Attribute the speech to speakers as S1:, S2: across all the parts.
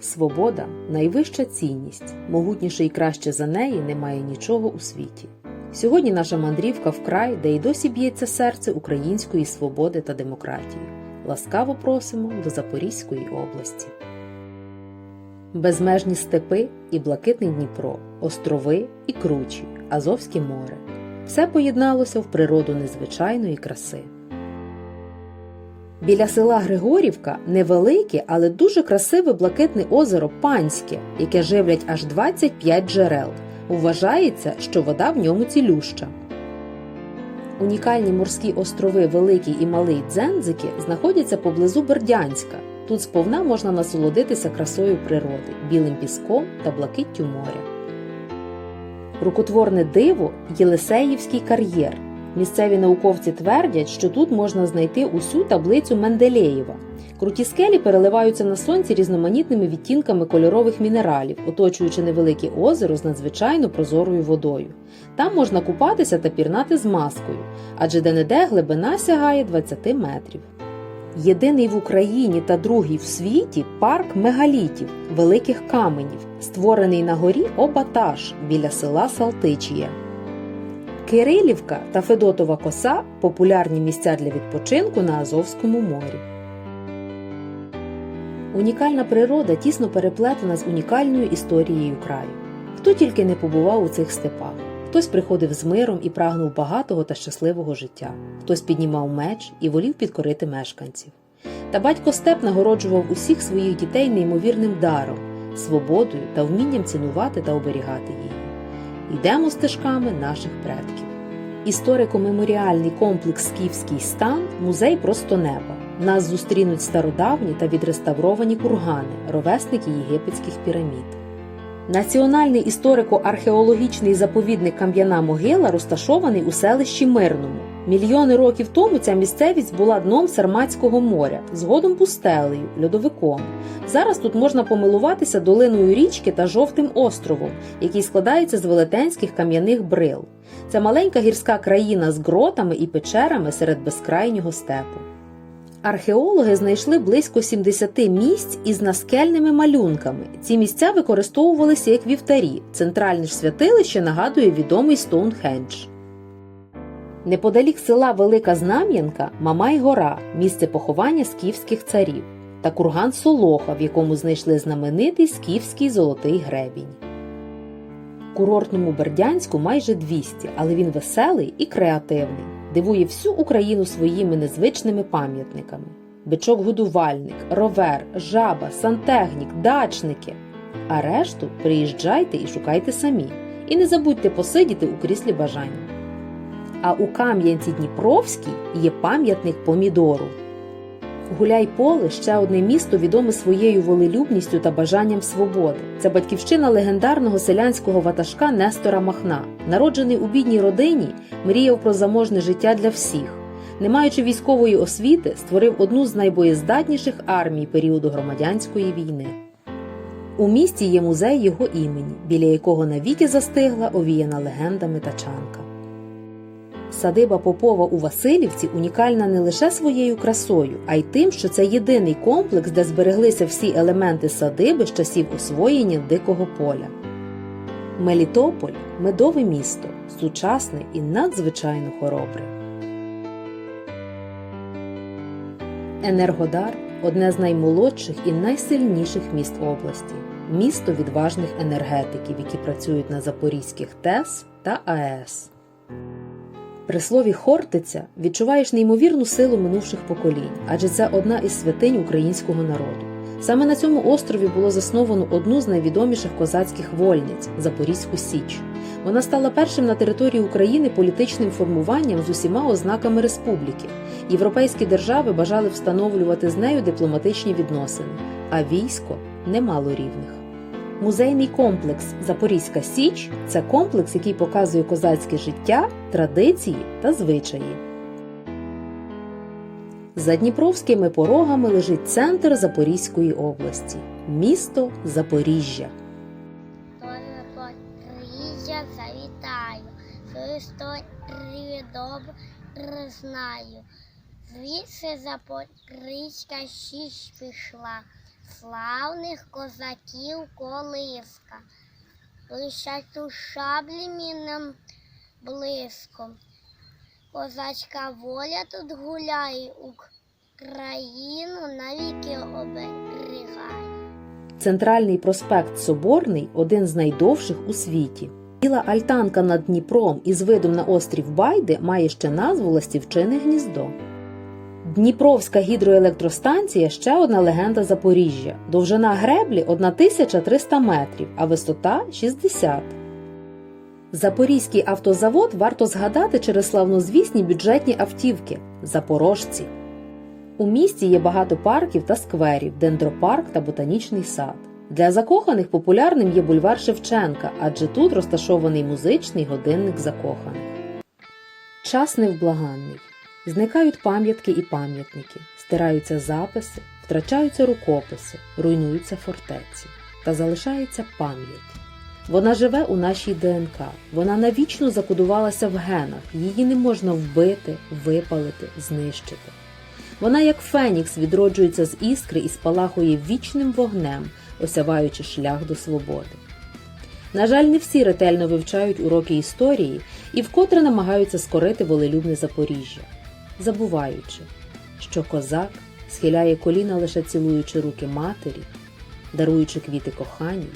S1: Свобода найвища цінність, могутніше і краще за неї немає нічого у світі. Сьогодні наша мандрівка вкрай, де й досі б'ється серце української свободи та демократії. Ласкаво просимо до Запорізької області. Безмежні степи і блакитний Дніпро, острови і кручі, Азовське море. Все поєдналося в природу незвичайної краси. Біля села Григорівка невелике, але дуже красиве блакитне озеро Панське, яке живлять аж 25 джерел. Вважається, що вода в ньому цілюща. Унікальні морські острови Великий і Малий Дзензики знаходяться поблизу Бердянська. Тут сповна можна насолодитися красою природи, білим піском та блакиттю моря. Рукотворне диво Єлисеївський кар'єр. Місцеві науковці твердять, що тут можна знайти усю таблицю Менделєєва. Круті скелі переливаються на сонці різноманітними відтінками кольорових мінералів, оточуючи невелике озеро з надзвичайно прозорою водою. Там можна купатися та пірнати з маскою, адже де-не-де глибина сягає 20 метрів. Єдиний в Україні та другий в світі парк мегалітів, великих каменів, створений на горі Обатаж біля села Салтичія. Кирилівка та Федотова коса популярні місця для відпочинку на Азовському морі. Унікальна природа тісно переплетена з унікальною історією краю. Хто тільки не побував у цих степах. Хтось приходив з миром і прагнув багатого та щасливого життя, хтось піднімав меч і волів підкорити мешканців. Та батько Степ нагороджував усіх своїх дітей неймовірним даром, свободою та вмінням цінувати та оберігати її. Йдемо стежками наших предків. Історико-меморіальний комплекс Скіфський стан музей просто неба. Нас зустрінуть стародавні та відреставровані кургани, ровесники єгипетських пірамід. Національний історико-археологічний заповідник Кам'яна могила розташований у селищі Мирному. Мільйони років тому ця місцевість була дном Сарматського моря, згодом пустелею, льодовиком. Зараз тут можна помилуватися долиною річки та жовтим островом, який складається з велетенських кам'яних брил. Це маленька гірська країна з гротами і печерами серед безкрайнього степу. Археологи знайшли близько 70 місць із наскельними малюнками. Ці місця використовувалися як вівтарі. Центральне ж святилище нагадує відомий Стоунхендж. Неподалік села Велика Знам'янка Мамай гора, місце поховання скіфських царів, та курган Солоха, в якому знайшли знаменитий скіфський золотий гребінь. Курортному Бердянську майже 200, але він веселий і креативний дивує всю Україну своїми незвичними пам'ятниками: бичок-годувальник, ровер, жаба, сантехнік, дачники. А решту приїжджайте і шукайте самі. І не забудьте посидіти у кріслі бажання. А у Кам'янці Дніпровській є пам'ятник помідору. Гуляй-Поле ще одне місто відоме своєю волелюбністю та бажанням свободи. Це батьківщина легендарного селянського ватажка Нестора Махна. Народжений у бідній родині, мріяв про заможне життя для всіх. Не маючи військової освіти, створив одну з найбоєздатніших армій періоду громадянської війни. У місті є музей його імені, біля якого навіки застигла овіяна легендами тачанка. Садиба Попова у Васильівці унікальна не лише своєю красою, а й тим, що це єдиний комплекс, де збереглися всі елементи садиби з часів освоєння дикого поля. Мелітополь медове місто, сучасне і надзвичайно хоробре. Енергодар одне з наймолодших і найсильніших міст області, місто відважних енергетиків, які працюють на запорізьких ТЕС та АЕС. При слові Хортиця відчуваєш неймовірну силу минувших поколінь, адже це одна із святинь українського народу. Саме на цьому острові було засновано одну з найвідоміших козацьких вольниць Запорізьку Січ. Вона стала першим на території України політичним формуванням з усіма ознаками республіки. Європейські держави бажали встановлювати з нею дипломатичні відносини, а військо не мало рівних. Музейний комплекс Запорізька Січ це комплекс, який показує козацьке життя, традиції та звичаї. За Дніпровськими порогами лежить центр Запорізької області місто Запоріжжя.
S2: Запоріжжя завітаю, свою історію добре знаю. Звідси Запорізька щось пішла, славних козаків колиска. Блищать у шаблі мінним блиском. Козацька воля тут гуляє, Україну навіки оберігає.
S1: Центральний проспект Соборний один з найдовших у світі. Біла альтанка над Дніпром із видом на острів Байди має ще назву Ластівчине гніздо. Дніпровська гідроелектростанція ще одна легенда Запоріжжя. Довжина греблі 1300 метрів, а висота 60. Запорізький автозавод варто згадати через славнозвісні бюджетні автівки Запорожці. У місті є багато парків та скверів, дендропарк та ботанічний сад. Для закоханих популярним є бульвар Шевченка, адже тут розташований музичний годинник закоханих. Час невблаганний. Зникають пам'ятки і пам'ятники, стираються записи, втрачаються рукописи, руйнуються фортеці. Та залишається пам'ять. Вона живе у нашій ДНК, вона навічно закодувалася в генах, її не можна вбити, випалити, знищити. Вона, як фенікс, відроджується з іскри і спалахує вічним вогнем, осяваючи шлях до свободи. На жаль, не всі ретельно вивчають уроки історії і вкотре намагаються скорити волелюбне Запоріжжя, забуваючи, що козак схиляє коліна лише цілуючи руки матері, даруючи квіти коханій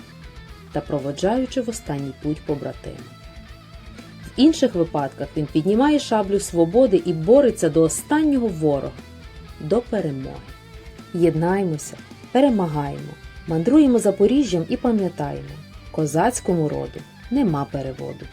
S1: та проводжаючи в останній путь побратима. В інших випадках він піднімає шаблю свободи і бореться до останнього ворога до перемоги. Єднаймося, перемагаємо, мандруємо Запоріжжям і пам'ятаємо, козацькому роду нема переводу.